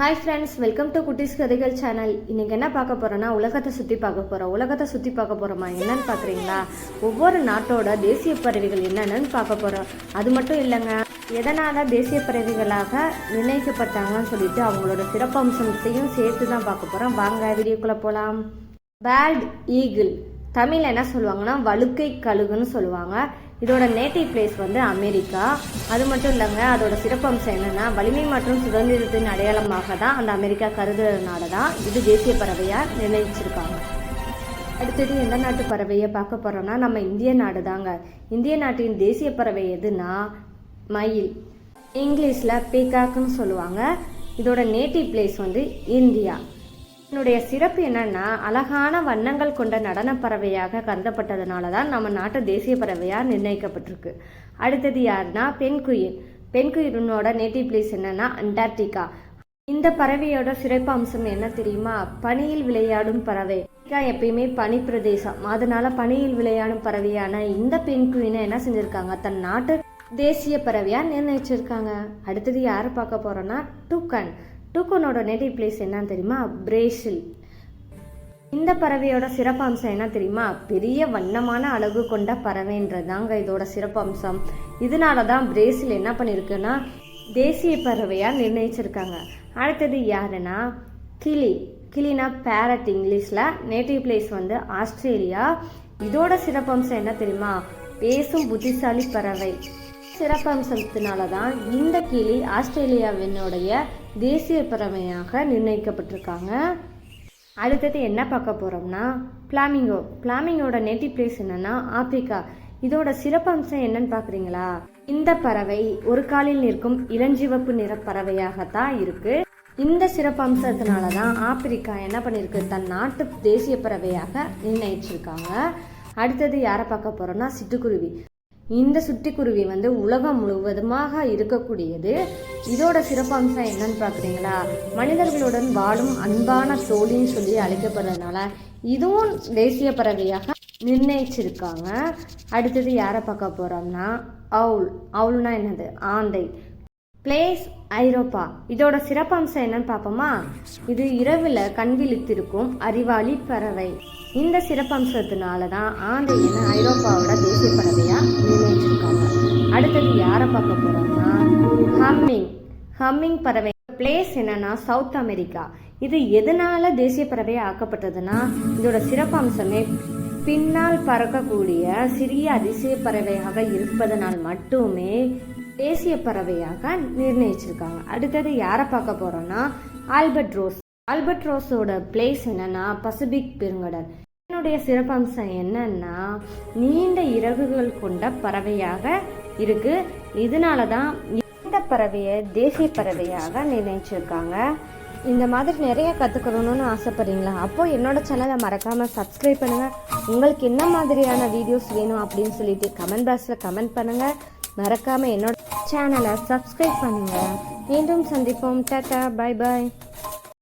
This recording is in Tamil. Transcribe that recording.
ஹாய் ஃப்ரெண்ட்ஸ் வெல்கம் டு குட்டிஸ் கதைகள் சேனல் இன்றைக்கி என்ன பார்க்க போகிறோன்னா உலகத்தை சுற்றி பார்க்க போகிறோம் உலகத்தை சுற்றி பார்க்க போகிறோமா என்னன்னு பார்க்குறீங்களா? ஒவ்வொரு நாட்டோட தேசிய பறவைகள் என்னென்னு பார்க்க போகிறோம் அது மட்டும் இல்லைங்க எதனால் தேசிய பறவைகளாக நிர்ணயிக்கப்பட்டாங்கன்னு சொல்லிட்டு அவங்களோட சிறப்பம்சத்தையும் சேர்த்து தான் பார்க்க போகிறோம் வாங்க வீடியோக்குள்ளே போகலாம் பேல்ட் ஈகிள் தமிழ் என்ன சொல்லுவாங்கன்னா வழுக்கை கழுகுன்னு சொல்லுவாங்க. இதோட நேட்டிவ் பிளேஸ் வந்து அமெரிக்கா. அது மட்டும் இல்லைங்க அதோட சிறப்பம்சம் என்னென்னா வலிமை மற்றும் சுதந்திரத்தின் அடையாளமாக தான் அந்த அமெரிக்கா கருதுறதுனால தான் இது தேசிய பறவையாக நிர்ணயிச்சிருக்காங்க. அடுத்தது எந்த நாட்டு பறவையை பார்க்க போகிறோம்னா நம்ம இந்திய நாடு தாங்க. இந்திய நாட்டின் தேசிய பறவை எதுனா மயில். இங்கிலீஷில் பீகாக்குன்னு சொல்லுவாங்க. இதோட நேட்டிவ் பிளேஸ் வந்து இந்தியா. இதனுடைய சிறப்பு என்னன்னா அழகான வண்ணங்கள் கொண்ட நடன பறவையாக கருதப்பட்டதுனால தான் நம்ம நாட்டு தேசிய பறவையாக நிர்ணயிக்கப்பட்டிருக்கு. அடுத்தது யாருன்னா பெண்குயில் பெண்குயிலினோட நேட்டிவ் பிளேஸ் என்னன்னா அண்டார்டிகா. இந்த பறவையோட சிறப்பு அம்சம் என்ன தெரியுமா? பனியில் விளையாடும் பறவை. எப்பயுமே பனி பிரதேசம். அதனால பனியில் விளையாடும் பறவையான இந்த பெண்குயினை என்ன செஞ்சிருக்காங்க? தன் நாட்டு தேசிய பறவையா நிர்ணயிச்சிருக்காங்க. அடுத்தது யாரை பார்க்க போறோம்னா டூக்கன் டூக்கனோட நேட்டிவ் பிளேஸ் என்னன்னு தெரியுமா? பிரேசில் இந்த பறவையோட சிறப்பம்சம் என்ன தெரியுமா? பெரிய வண்ணமான அழகு கொண்ட பறவைன்றதாங்க இதோட சிறப்பம்சம். இதனால தான் பிரேசில் என்ன பண்ணியிருக்குன்னா தேசிய பறவையாக நிர்ணயிச்சிருக்காங்க. அடுத்தது யாருன்னா? கிளி. கிளினா பேரட் இங்கிலீஷில் நேட்டிவ் பிளேஸ் வந்து ஆஸ்திரேலியா. இதோட சிறப்பம்சம் என்ன தெரியுமா? பேசும் புத்திசாலி பறவை. சிறப்பம்சத்தினால தான் இந்த கிளி ஆஸ்திரேலியாவினுடைய தேசிய பறவையாக நிர்ணயிக்கப்பட்டிருக்காங்க. அடுத்தது என்ன பார்க்க போகிறோம்னா பிளாமிங்கோ. பிளாமிங்கோட நேட்டிவ் பிளேஸ் என்னன்னா ஆப்பிரிக்கா. இதோட சிறப்பம்சம் என்னன்னு பார்க்குறீங்களா? இந்த பறவை ஒரு காலில் நிற்கும் இளஞ்சிவப்பு நிற பறவையாகத்தான் இருக்கு. இந்த சிறப்பம்சத்தினால தான் ஆப்பிரிக்கா என்ன பண்ணியிருக்கு தன் நாட்டு தேசிய பறவையாக நிர்ணயிச்சிருக்காங்க. அடுத்தது யாரை பார்க்க போகிறோம்னா சிட்டுக்குருவி. இந்த சுட்டிக்குருவி வந்து உலகம் முழுவதுமாக இருக்கக்கூடியது. இதோட சிறப்பம்சம் என்னன்னு பார்க்குறீங்களா? மனிதர்களுடன் வாழும் அன்பான தோழின்னு சொல்லி அழைக்கப்படுறதுனால இதுவும் தேசிய பறவையாக நிர்ணயிச்சிருக்காங்க. அடுத்தது யாரை பார்க்க போகிறோம்னா அவுல் அவுல்னா என்னது? ஆந்தை. பிளேஸ் ஐரோப்பா. இதோட சிறப்பம்சம் என்னன்னு பார்ப்போமா? இது இரவில் கண் விழித்திருக்கும் அறிவாளி பறவை. இந்த சிறப்பம்சத்தினால தான் ஆந்தை என ஐரோப்பாவோட தேசிய பறவையாக அடுத்தது யாரை பார்க்க போகிறோம்னா ஹம்மிங் ஹம்மிங் பறவை. பிளேஸ் என்னன்னா சவுத் அமெரிக்கா இது எதனால தேசிய பறவையை ஆக்கப்பட்டதுன்னா இதோட சிறப்பம்சமே பின்னால் பறக்கக்கூடிய சிறிய அதிசய பறவையாக இருப்பதனால் மட்டுமே தேசிய பறவையாக நிர்ணயிச்சிருக்காங்க. அடுத்தது யாரை பார்க்க போறோம்னா ஆல்பர்ட் ரோஸ் ஆல்பர்ட் ரோஸோட பிளேஸ் என்னன்னா பசிபிக் பெருங்கடல் என்னுடைய சிறப்பம்சம் என்னன்னா நீண்ட இறகுகள் கொண்ட பறவையாக இருக்கு. இதனால தான் இந்த பறவையை தேசிய பறவையாக நிர்ணயிச்சிருக்காங்க. இந்த மாதிரி நிறைய கற்றுக்கணும்னு ஆசைப்பட்றீங்களா? அப்போ என்னோட சேனலை மறக்காமல் சப்ஸ்கிரைப் பண்ணுங்கள் உங்களுக்கு என்ன மாதிரியான வீடியோஸ் வேணும் அப்படின்னு சொல்லிட்டு கமெண்ட் பாக்ஸில் கமெண்ட் பண்ணுங்கள் மறக்காமல் என்னோட சேனலை சப்ஸ்கிரைப் பண்ணுங்கள் மீண்டும் சந்திப்போம். Tata bye bye